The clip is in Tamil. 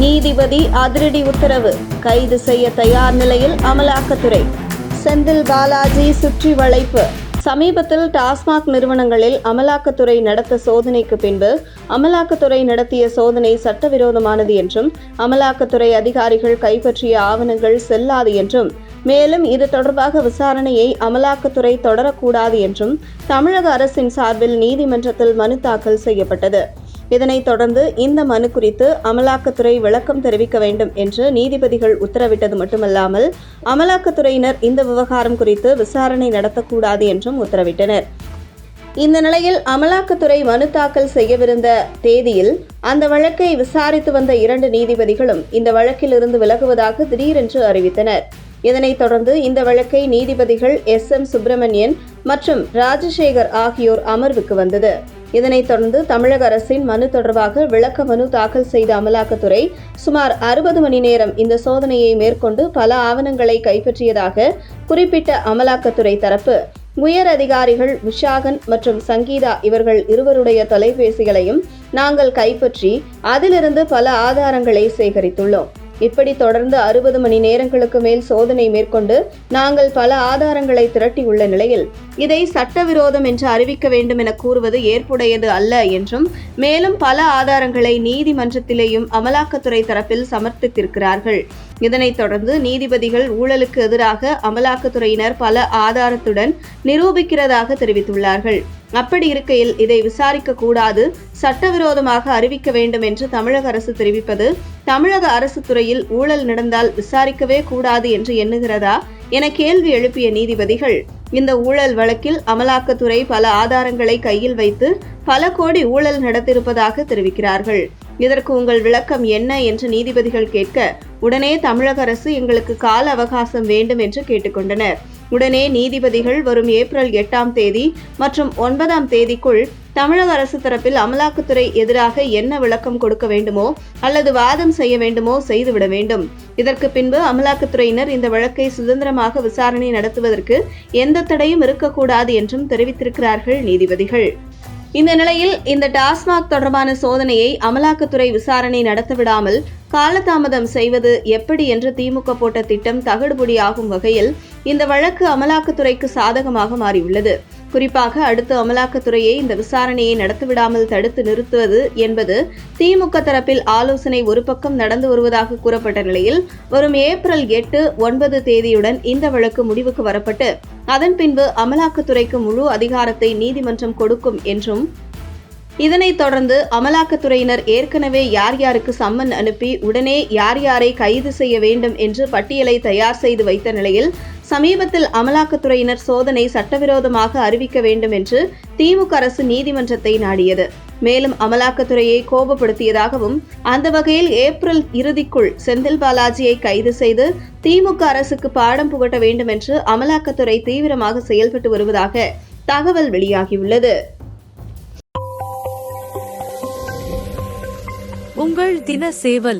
நீதிபதி அதிரடி உத்தரவு கைது செய்ய தயார் நிலையில் அமலாக்கத்துறை. செந்தில் பாலாஜி சுற்றி வளைப்பு. சமீபத்தில் டாஸ்மாக் நிறுவனங்களில் அமலாக்கத்துறை நடத்த சோதனைக்கு பின்பு அமலாக்கத்துறை நடத்திய சோதனை சட்டவிரோதமானது என்றும் அமலாக்கத்துறை அதிகாரிகள் கைப்பற்றிய ஆவணங்கள் செல்லாது என்றும் மேலும் இது தொடர்பாக விசாரணையை அமலாக்கத்துறை தொடரக்கூடாது என்றும் தமிழக அரசின் சார்பில் நீதிமன்றத்தில் மனு தாக்கல் செய்யப்பட்டது. இதனைத் தொடர்ந்து இந்த மனு குறித்து அமலாக்கத்துறை விளக்கம் தெரிவிக்க வேண்டும் என்று நீதிபதிகள் உத்தரவிட்டது மட்டுமல்லாமல் அமலாக்கத்துறையினர் இந்த விவகாரம் குறித்து விசாரணை நடத்தக்கூடாது என்றும் உத்தரவிட்டனர். இந்த நிலையில் அமலாக்கத்துறை மனு தாக்கல் செய்யவிருந்த தேதியில் அந்த வழக்கை விசாரித்து வந்த இரண்டு நீதிபதிகளும் இந்த வழக்கிலிருந்து விலகுவதாக திடீரென்று அறிவித்தனர். இதனைத் தொடர்ந்து இந்த வழக்கை நீதிபதிகள் எஸ். எம். சுப்பிரமணியன் மற்றும் ராஜசேகர் ஆகியோர் அமர்வுக்கு வந்தது. இதனைத் தொடர்ந்து தமிழக அரசின் மனு தொடர்பாக விளக்க மனு தாக்கல் செய்த அமலாக்கத்துறை சுமார் அறுபது மணி நேரம் இந்த சோதனையை மேற்கொண்டு பல ஆவணங்களை கைப்பற்றியதாக குறிப்பிட்ட அமலாக்கத்துறை தரப்பு. உயர் அதிகாரிகள் விஷாகன் மற்றும் சங்கீதா இவர்கள் இருவருடைய தொலைபேசிகளையும் நாங்கள் கைப்பற்றி அதிலிருந்து பல ஆதாரங்களை சேகரித்துள்ளோம். இப்படி தொடர்ந்து அறுபது மணி நேரங்களுக்கு மேல் சோதனை மேற்கொண்டு நாங்கள் பல ஆதாரங்களை திரட்டியுள்ள நிலையில் இதை சட்டவிரோதம் என்று அறிவிக்க வேண்டும் என கூறுவது ஏற்புடையது அல்ல என்றும் மேலும் பல ஆதாரங்களை நீதிமன்றத்திலேயும் அமலாக்கத்துறை தரப்பில் சமர்ப்பித்திருக்கிறார்கள். இதனைத் தொடர்ந்து நீதிபதிகள் ஊழலுக்கு எதிராக அமலாக்கத்துறையினர் பல ஆதாரத்துடன் நிரூபிக்கிறதாக தெரிவித்துள்ளார்கள். அப்படி இருக்கையில் இதை விசாரிக்க கூடாது. சட்டவிரோதமாக அறிவிக்க வேண்டும் என்று தமிழக அரசு தெரிவிப்பது தமிழக அரசு துறையில் ஊழல் நடந்தால் விசாரிக்கவே கூடாது என்று எண்ணுகிறதா என கேள்வி எழுப்பிய நீதிபதிகள். இந்த ஊழல் வழக்கில் அமலாக்கத்துறை பல ஆதாரங்களை கையில் வைத்து பல கோடி ஊழல் நடத்தியிருப்பதாக தெரிவிக்கிறார்கள். இதற்கு உங்கள் விளக்கம் என்ன என்று நீதிபதிகள் கேட்க உடனே தமிழக அரசு எங்களுக்கு கால அவகாசம் வேண்டும் என்று கேட்டுக்கொண்டனர். உடனே நீதிபதிகள் வரும் ஏப்ரல் எட்டாம் தேதி மற்றும் ஒன்பதாம் தேதிக்குள் தமிழக அரசு தரப்பில் அமலாக்கத்துறை எதிராக என்ன விளக்கம் கொடுக்க வேண்டுமோ அல்லது வாதம் செய்ய வேண்டுமோ செய்துவிட வேண்டும். இதற்கு பின்பு அமலாக்கத்துறையினர் இந்த வழக்கை சுதந்திரமாக விசாரணை நடத்துவதற்கு எந்த தடையும் இருக்கக்கூடாது என்றும் தெரிவித்திருக்கிறார்கள் நீதிபதிகள். இந்த நிலையில் இந்த டாஸ்மாக் தொடர்பான சோதனையை அமலாக்கத்துறை விசாரணை நடத்தவிடாமல் காலதாமதம் செய்வது எப்படி என்று திமுக போட்ட திட்டம் தகடுபடியாகும் வகையில் இந்த வழக்கு அமலாக்கத்துறைக்கு சாதகமாக மாறியுள்ளது. குறிப்பாக அடுத்து அமலாக்கத்துறையை இந்த விசாரணையை நடத்திவிடாமல் தடுத்து நிறுத்துவது என்பது திமுக தரப்பில் ஆலோசனை ஒரு பக்கம் நடந்து வருவதாக கூறப்பட்ட நிலையில் வரும் ஏப்ரல் எட்டு ஒன்பது தேதியுடன் இந்த வழக்கு முடிவுக்கு வரப்பட்டு அதன் பின்பு அமலாக்கத்துறைக்கு முழு அதிகாரத்தை நீதிமன்றம் கொடுக்கும் என்றும் இதனைத் தொடர்ந்து அமலாக்கத்துறையினர் ஏற்கனவே யார் யாருக்கு சம்மன் அனுப்பி உடனே யார் யாரை கைது செய்ய வேண்டும் என்று பட்டியலை தயார் செய்து வைத்த நிலையில் சமீபத்தில் அமலாக்கத்துறையினர் சோதனை சட்டவிரோதமாக அறிவிக்க வேண்டும் என்று திமுக அரசு நீதிமன்றத்தை நாடியது. மேலும் அமலாக்கத்துறையை கோபப்படுத்தியதாகவும் அந்த வகையில் ஏப்ரல் இறுதிக்குள் செந்தில் பாலாஜியை கைது செய்து திமுக அரசுக்கு பாடம் புகட்ட வேண்டும் என்று அமலாக்கத்துறை தீவிரமாக செயல்பட்டு வருவதாக தகவல் வெளியாகியுள்ளது. உங்கள் தின சேவல்